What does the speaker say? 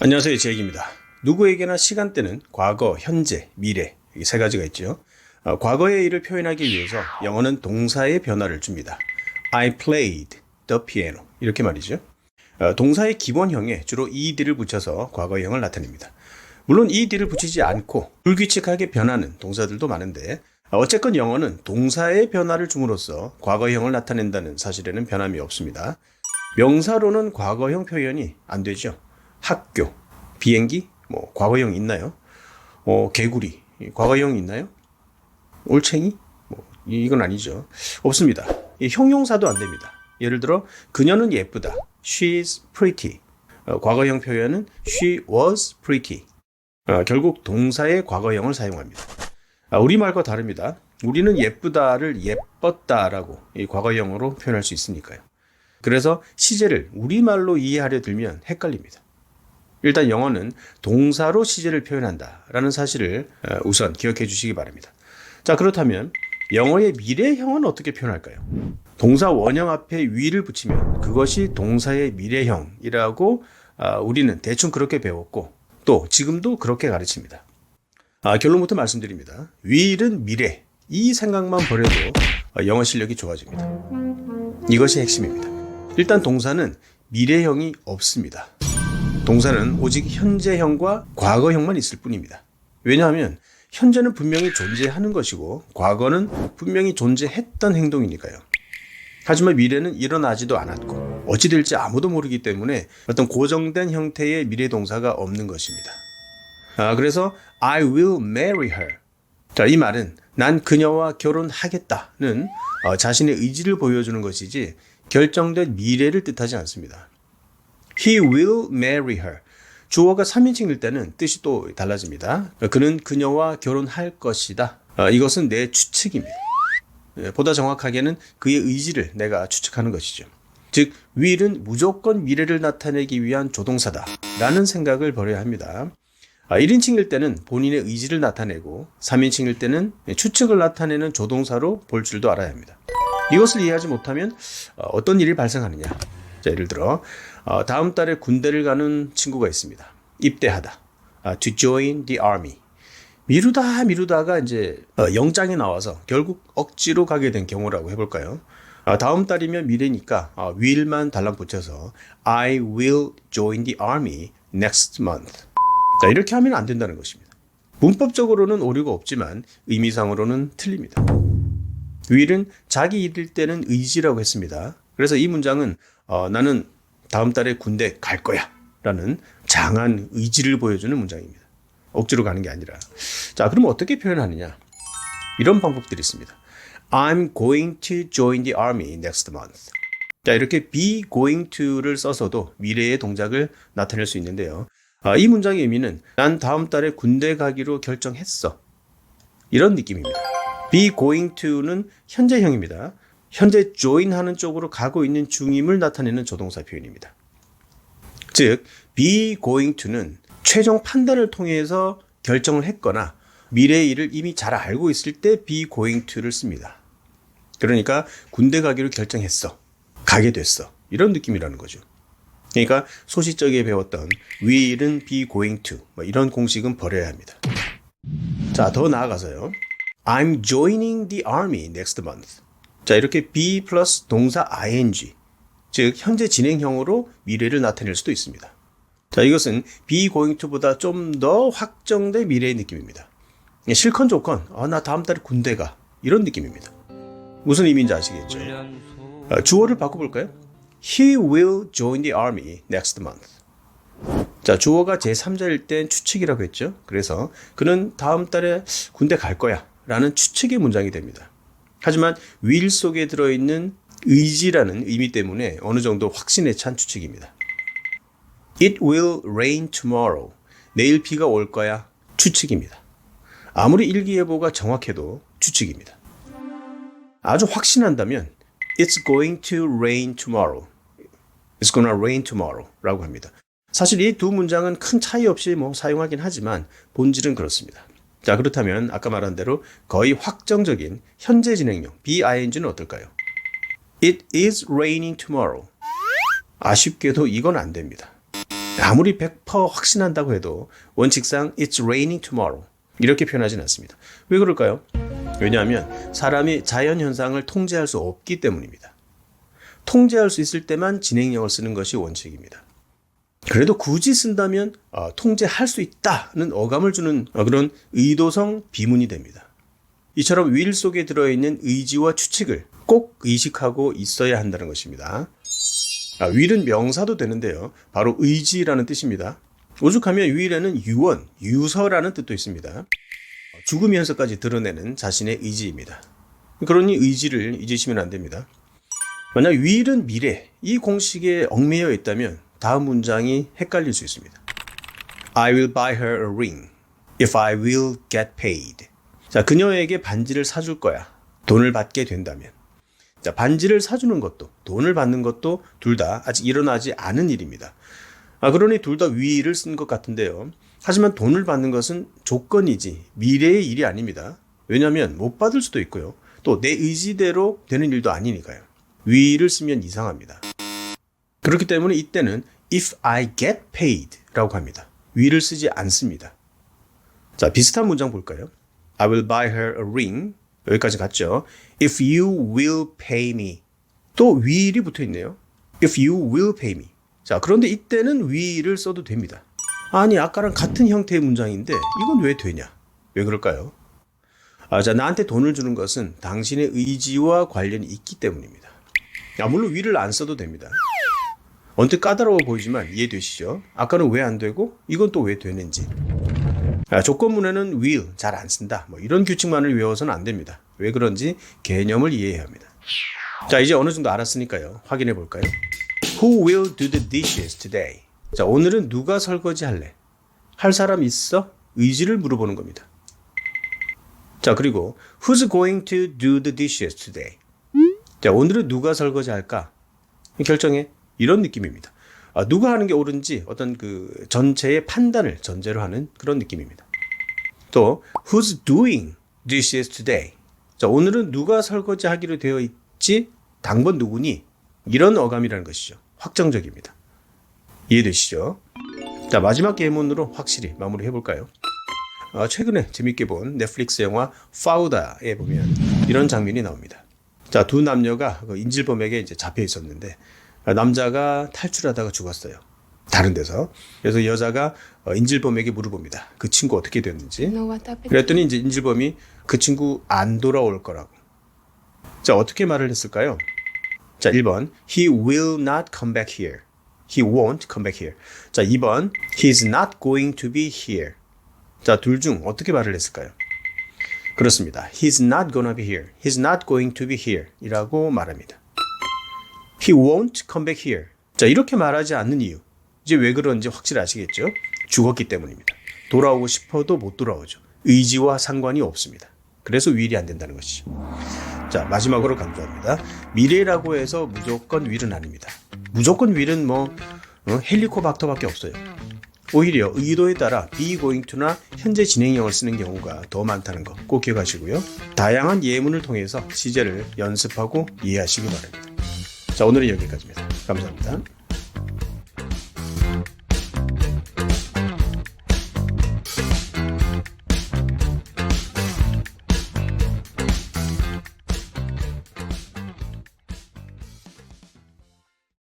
안녕하세요. 제익입니다. 누구에게나 시간대는 과거, 현재, 미래 이 세 가지가 있죠. 어, 과거의 일을 표현하기 위해서 영어는 동사의 변화를 줍니다. I played the piano 이렇게 말이죠. 어, 동사의 기본형에 주로 ed를 붙여서 과거형을 나타냅니다. 물론 ed를 붙이지 않고 불규칙하게 변하는 동사들도 많은데 어, 어쨌건 영어는 동사의 변화를 줌으로써 과거형을 나타낸다는 사실에는 변함이 없습니다. 명사로는 과거형 표현이 안 되죠. 학교, 비행기, 뭐 과거형 있나요? 어, 개구리, 과거형 있나요? 올챙이? 뭐 이건 아니죠. 없습니다. 이 형용사도 안 됩니다. 예를 들어 그녀는 예쁘다. She's pretty. 어, 과거형 표현은 she was pretty. 어, 결국 동사의 과거형을 사용합니다. 아, 우리말과 다릅니다. 우리는 예쁘다를 예뻤다라고 이 과거형으로 표현할 수 있으니까요. 그래서 시제를 우리말로 이해하려 들면 헷갈립니다. 일단 영어는 동사로 시제를 표현한다라는 사실을 어, 우선 기억해 주시기 바랍니다. 자, 그렇다면 영어의 미래형은 어떻게 표현할까요? 동사 원형 앞에 위를 붙이면 그것이 동사의 미래형이라고 아, 우리는 대충 그렇게 배웠고 또 지금도 그렇게 가르칩니다. 아, 결론부터 말씀드립니다. 위일은 미래. 이 생각만 버려도 어, 영어 실력이 좋아집니다. 이것이 핵심입니다. 일단 동사는 미래형이 없습니다. 동사는 오직 현재형과 과거형만 있을 뿐입니다. 왜냐하면 현재는 분명히 존재하는 것이고 과거는 분명히 존재했던 행동이니까요. 하지만 미래는 일어나지도 않았고 어찌 될지 아무도 모르기 때문에 어떤 고정된 형태의 미래 동사가 없는 것입니다. 아, 그래서 I will marry her. 자, 이 말은 난 그녀와 결혼하겠다는 어, 자신의 의지를 보여주는 것이지 결정된 미래를 뜻하지 않습니다. He will marry her. 주어가 3인칭일 때는 뜻이 또 달라집니다. 그는 그녀와 결혼할 것이다. 어, 이것은 내 추측입니다. 예, 보다 정확하게는 그의 의지를 내가 추측하는 것이죠. 즉, will은 무조건 미래를 나타내기 위한 조동사다. 라는 생각을 버려야 합니다. 아, 1인칭일 때는 본인의 의지를 나타내고 3인칭일 때는 추측을 나타내는 조동사로 볼 줄도 알아야 합니다. 이것을 이해하지 못하면 어, 어떤 일이 발생하느냐. 자, 예를 들어 어, 다음 달에 군대를 가는 친구가 있습니다. 입대하다. 아, to join the army. 미루다 미루다가 이제 어, 영장이 나와서 결국 억지로 가게 된 경우라고 해볼까요? 아, 다음 달이면 미래니까 아, will만 달랑 붙여서 I will join the army next month. 자, 이렇게 하면 안 된다는 것입니다. 문법적으로는 오류가 없지만 의미상으로는 틀립니다. will은 자기 일일 때는 의지라고 했습니다. 그래서 이 문장은 어, 나는 다음 달에 군대 갈 거야 라는 장한 의지를 보여주는 문장입니다. 억지로 가는 게 아니라. 자, 그럼 어떻게 표현하느냐? 이런 방법들이 있습니다. I'm going to join the army next month. 자, 이렇게 be going to를 써서도 미래의 동작을 나타낼 수 있는데요. 아, 이 문장의 의미는 난 다음 달에 군대 가기로 결정했어. 이런 느낌입니다. be going to는 현재형입니다. 현재 join 하는 쪽으로 가고 있는 중임을 나타내는 조동사 표현입니다. 즉, be going to는 최종 판단을 통해서 결정을 했거나 미래의 일을 이미 잘 알고 있을 때 be going to를 씁니다. 그러니까 군대 가기로 결정했어. 가게 됐어. 이런 느낌이라는 거죠. 그러니까 소시적에 배웠던 will은 be going to 뭐 이런 공식은 버려야 합니다. 자, 더 나아가서요. I'm joining the army next month. 자, 이렇게 be 플러스 동사 ing, 즉 현재 진행형으로 미래를 나타낼 수도 있습니다. 자, 이것은 be going to보다 좀 더 확정된 미래의 느낌입니다. 실컷 좋건, 아, 나 다음 달에 군대 가. 이런 느낌입니다. 무슨 의미인지 아시겠죠? 아, 주어를 바꿔볼까요? He will join the army next month. 자, 주어가 제3자일 땐 추측이라고 했죠. 그래서 그는 다음 달에 군대 갈 거야. 라는 추측의 문장이 됩니다. 하지만 will 속에 들어있는 의지라는 의미 때문에 어느 정도 확신에 찬 추측입니다. It will rain tomorrow. 내일 비가 올 거야. 추측입니다. 아무리 일기예보가 정확해도 추측입니다. 아주 확신한다면 It's going to rain tomorrow. It's gonna rain tomorrow. 라고 합니다. 사실 이 두 문장은 큰 차이 없이 뭐 사용하긴 하지만 본질은 그렇습니다. 자, 그렇다면 아까 말한 대로 거의 확정적인 현재 진행형 BING는 어떨까요? It is raining tomorrow. 아쉽게도 이건 안 됩니다. 아무리 100% 확신한다고 해도 원칙상 it's raining tomorrow 이렇게 표현하진 않습니다. 왜 그럴까요? 왜냐하면 사람이 자연 현상을 통제할 수 없기 때문입니다. 통제할 수 있을 때만 진행형을 쓰는 것이 원칙입니다. 그래도 굳이 쓴다면 어, 통제할 수 있다는 어감을 주는 어, 그런 의도성 비문이 됩니다. 이처럼 will 속에 들어있는 의지와 추측을 꼭 의식하고 있어야 한다는 것입니다. 아, will은 명사도 되는데요. 바로 의지라는 뜻입니다. 오죽하면 will에는 유언, 유서라는 뜻도 있습니다. 죽음 현서까지 드러내는 자신의 의지입니다. 그러니 의지를 잊으시면 안 됩니다. 만약 will은 미래, 이 공식에 얽매여 있다면 다음 문장이 헷갈릴 수 있습니다. I will buy her a ring if I will get paid. 자, 그녀에게 반지를 사줄 거야. 돈을 받게 된다면. 자, 반지를 사주는 것도, 돈을 받는 것도 둘 다 아직 일어나지 않은 일입니다. 아, 그러니 둘 다 위를 쓴 것 같은데요. 하지만 돈을 받는 것은 조건이지 미래의 일이 아닙니다. 왜냐하면 못 받을 수도 있고요. 또 내 의지대로 되는 일도 아니니까요. 위를 쓰면 이상합니다. 그렇기 때문에 이때는 if I get paid 라고 합니다. 위를 쓰지 않습니다. 자, 비슷한 문장 볼까요? I will buy her a ring. 여기까지 갔죠. If you will pay me. 또 will이 붙어 있네요. If you will pay me. 자, 그런데 이때는 will을 써도 됩니다. 아니, 아까랑 같은 형태의 문장인데 이건 왜 되냐? 왜 그럴까요? 아, 자, 나한테 돈을 주는 것은 당신의 의지와 관련이 있기 때문입니다. 야, 물론 will을 안 써도 됩니다. 언뜻 까다로워 보이지만 이해되시죠? 아까는 왜 안 되고 이건 또 왜 되는지. 아, 조건문에는 will 잘 안 쓴다. 뭐 이런 규칙만을 외워서는 안 됩니다. 왜 그런지 개념을 이해해야 합니다. 자, 이제 어느 정도 알았으니까요. 확인해 볼까요? Who will do the dishes today? 자, 오늘은 누가 설거지 할래? 할 사람 있어? 의지를 물어보는 겁니다. 자, 그리고 who's going to do the dishes today? 자, 오늘은 누가 설거지 할까? 결정해. 이런 느낌입니다. 아, 누가 하는 게 옳은지 어떤 그 전체의 판단을 전제로 하는 그런 느낌입니다. 또 who's doing dishes today? 자, 오늘은 누가 설거지 하기로 되어 있지? 당번 누구니? 이런 어감이라는 것이죠. 확정적입니다. 이해되시죠? 자, 마지막 예문으로 확실히 마무리해 볼까요? 아, 최근에 재밌게 본 넷플릭스 영화 파우다에 보면 이런 장면이 나옵니다. 자, 두 남녀가 그 인질범에게 이제 잡혀 있었는데 남자가 탈출하다가 죽었어요. 다른 데서. 그래서 여자가 어, 인질범에게 물어봅니다. 그 친구 어떻게 됐는지. 그랬더니 이제 인질범이 그 친구 안 돌아올 거라고. 자, 어떻게 말을 했을까요? 자, 1번. He will not come back here. He won't come back here. 자, 2번. He's not going to be here. 자, 둘 중 어떻게 말을 했을까요? 그렇습니다. He's not gonna be here. He's not going to be here. 이라고 말합니다. He won't come back here. 자, 이렇게 말하지 않는 이유. 이제 왜 그런지 확실히 아시겠죠? 죽었기 때문입니다. 돌아오고 싶어도 못 돌아오죠. 의지와 상관이 없습니다. 그래서 윌이 안 된다는 것이죠. 자, 마지막으로 강조합니다. 미래라고 해서 무조건 윌은 아닙니다. 무조건 윌은 뭐 어, 헬리코박터밖에 없어요. 오히려 의도에 따라 be going to나 현재 진행형을 쓰는 경우가 더 많다는 거꼭 기억하시고요. 다양한 예문을 통해서 시제를 연습하고 이해하시기 바랍니다. 자, 오늘은 여기까지입니다. 감사합니다.